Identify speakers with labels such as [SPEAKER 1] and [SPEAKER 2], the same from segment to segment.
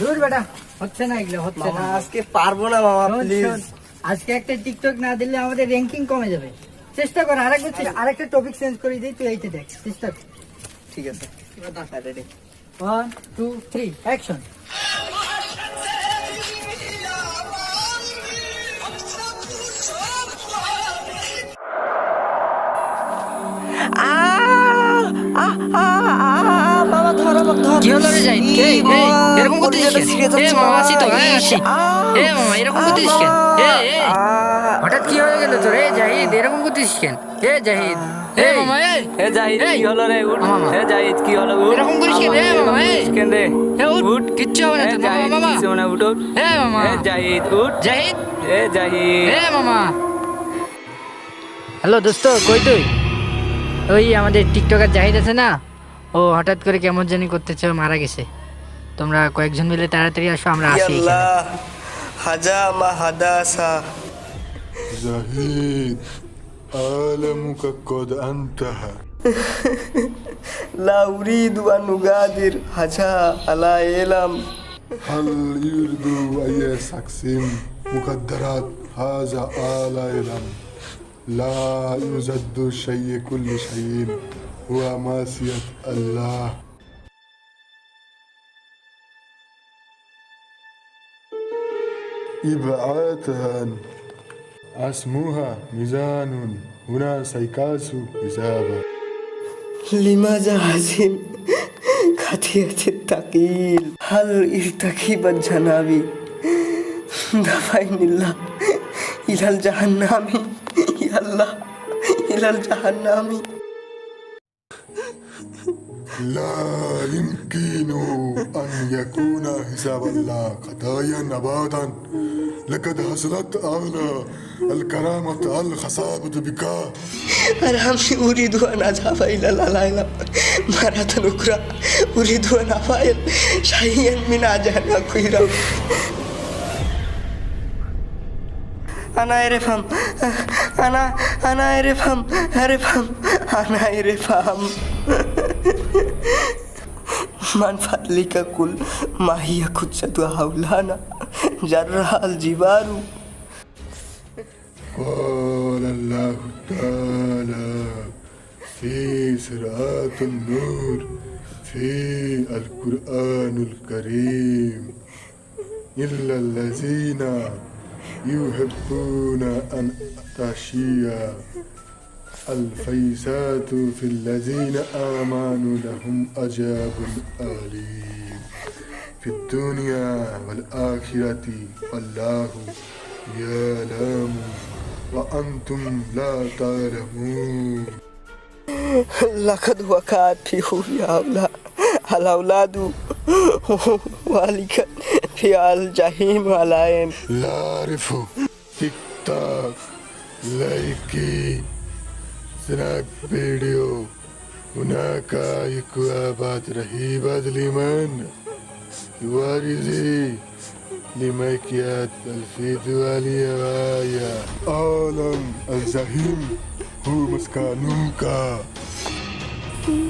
[SPEAKER 1] দূর বেটা হচ্ছে না এগুলো হচ্ছে না।
[SPEAKER 2] আজকে পারব না মামা প্লিজ
[SPEAKER 1] আজকে একটা টিকটক না দিলে আমাদের র্যাঙ্কিং কমে যাবে। চেষ্টা কর আরেকবার চে- আরেকটা টপিক চেঞ্জ করে দিই তুই এইটা দেখ চেষ্টা কর।
[SPEAKER 2] ঠিক আছে
[SPEAKER 1] ready one two three
[SPEAKER 2] action ধর
[SPEAKER 3] কি হলো রে জাহিদ? কে এই, এরকম করতেছিস কেন? এ মামা। আসি তো হ্যাঁ আসি এ মামা এরকম করতেছিস কেন? এ এ হঠাৎ কি হয়ে গেল তোর? এ জাহিদ এরকম কেন? এ জাহিদ এ মামা এ
[SPEAKER 4] হে জাহিদ
[SPEAKER 3] এই।
[SPEAKER 4] কি হলো রে? উঠ।
[SPEAKER 3] মামা।
[SPEAKER 4] হে জাহিদ কি হলো? উঠ।
[SPEAKER 3] এরকম করিস কেন? এ মামা এ
[SPEAKER 4] কেন রে?
[SPEAKER 3] এ উঠ। কিচ্ছু হবে না
[SPEAKER 4] হে
[SPEAKER 3] তোর মামা মামা
[SPEAKER 4] কিছু না উঠ উঠ।
[SPEAKER 3] এ মামা।
[SPEAKER 4] হে জাহিদ উঠ।
[SPEAKER 3] জাহিদ?
[SPEAKER 4] হে জাহিদ।
[SPEAKER 3] এ মামা। হ্যালো দোস্ত কই তুই? ওই আমাদের টিকটকার জাহিদ আছে না? ও হঠাৎ করে কেমন জানি করতেছে ও মারা গেছে তোমরা কয়েকজন মিলে তাড়াতাড়ি আসো আমরা আসি এখানে।
[SPEAKER 2] আল্লাহ হাজা মা হাদাসা
[SPEAKER 5] زهيد عالمك قد انتهى
[SPEAKER 2] لا أريد أن أغادر حاجة على علم
[SPEAKER 5] هل يريد أن يستقسم مقدرات هذا آل علم لا يوجد شيء كل شيء هو معصية الله إبعاتها اسمها ميزان هنا سيكاس حسابا
[SPEAKER 2] لماذا هزم خطيئة التقيل هل ارتكب الجنابي دفعني الله إلى الجهنم يا الله إلى الجهنم
[SPEAKER 5] لا يمكن أن يكون حساب الله خطايا أبدا لقد حصلت أعلى الكرامة الخصابة بك.
[SPEAKER 2] أرحمني أريد أن أذهب إلى العالم مرة أخرى. أريد أن أفعل شيئا من أجل خيرا أنا أعرفهم. أنا أنا أعرفهم. أعرفهم. أنا أعرفهم. من فضلك قل ما هي قدسة هولانا جرها الجبال
[SPEAKER 5] قال الله تعالى في صراط النور في القرآن الكريم إلا الذين يحبون أن تشيع الفيسات في الذين آمنوا لهم أجاب أليم. في الدنيا والآخرة والله يعلم وأنتم لا تعلمون.
[SPEAKER 2] لقد وقعت في هؤلاء الأولاد ولك في الجحيم عليهم.
[SPEAKER 5] لا أعرف. تيك توك لايكي سناك فيديو هناك إكوابات رهيبة لمن يوارزي لميكيات الفيديو اليوايا عالم الزهيم هو مسكنوك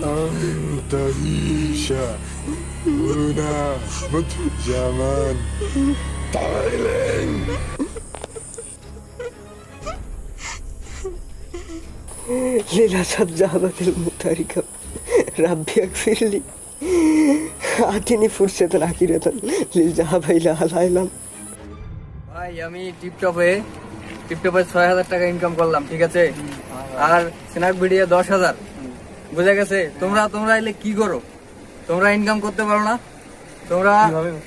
[SPEAKER 5] أنت تعيش هنا متجما تايلاند
[SPEAKER 2] للأسف ذهبت المتاركة ربي اغفر لي أعطني فرصة أخيرة للذهاب إلى العالم
[SPEAKER 4] ভাই আমি টিপটপে টিপটপে ছয় হাজার টাকা ইনকাম করলাম ঠিক আছে আর স্ন্যাক ভিডিও দশ হাজার বুঝা গেছে তোমরা তোমরা এলে কি করো তোমরা ইনকাম করতে পারো না তোমরা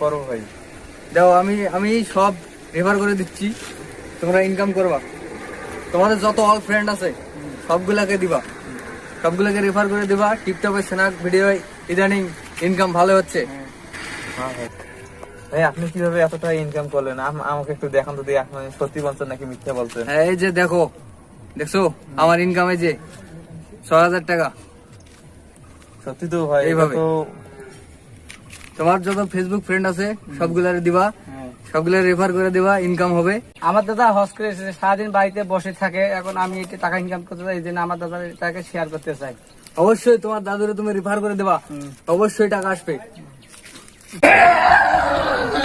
[SPEAKER 6] করো ভাই
[SPEAKER 4] দাও আমি আমি সব রেফার করে দিচ্ছি তোমরা ইনকাম করবা তোমাদের যত অল ফ্রেন্ড আছে সবগুলাকে দিবা। সবগুলোকে রেফার করে দিবা টিকটকে স্ন্যাক ভিডিও ইদানিং ইনকাম ভালো হচ্ছে।
[SPEAKER 6] ভাই আপনি কীভাবে এত টাকা ইনকাম করলেন? আম- আমাকে একটু দেখান তো দিয়ে আপনি সত্যি বলছেন নাকি মিথ্যা বলছেন?
[SPEAKER 4] হ্যাঁ, এই যে দেখো দেখছ? আমার ইনকাম এই যে ছ হাজার টাকা।
[SPEAKER 6] সত্যি তো ভাই
[SPEAKER 4] এইভাবে। তোমার যত ফেসবুক ফ্রেন্ড আছে সবগুলারে দিবা। সবগুলা রেফার করে দিবা ইনকাম হবে।
[SPEAKER 1] আমার দাদা হজ করে সারাদিন বাড়িতে বসে থাকে। এখন আমি একটু টাকা ইনকাম করতে চাই এই জন্য আমার দাদা তাকে শেয়ার করতে চাই।
[SPEAKER 4] অবশ্যই তোমার দাদুরে তুমি রেফার করে দেবা। অবশ্যই টাকা আসবে।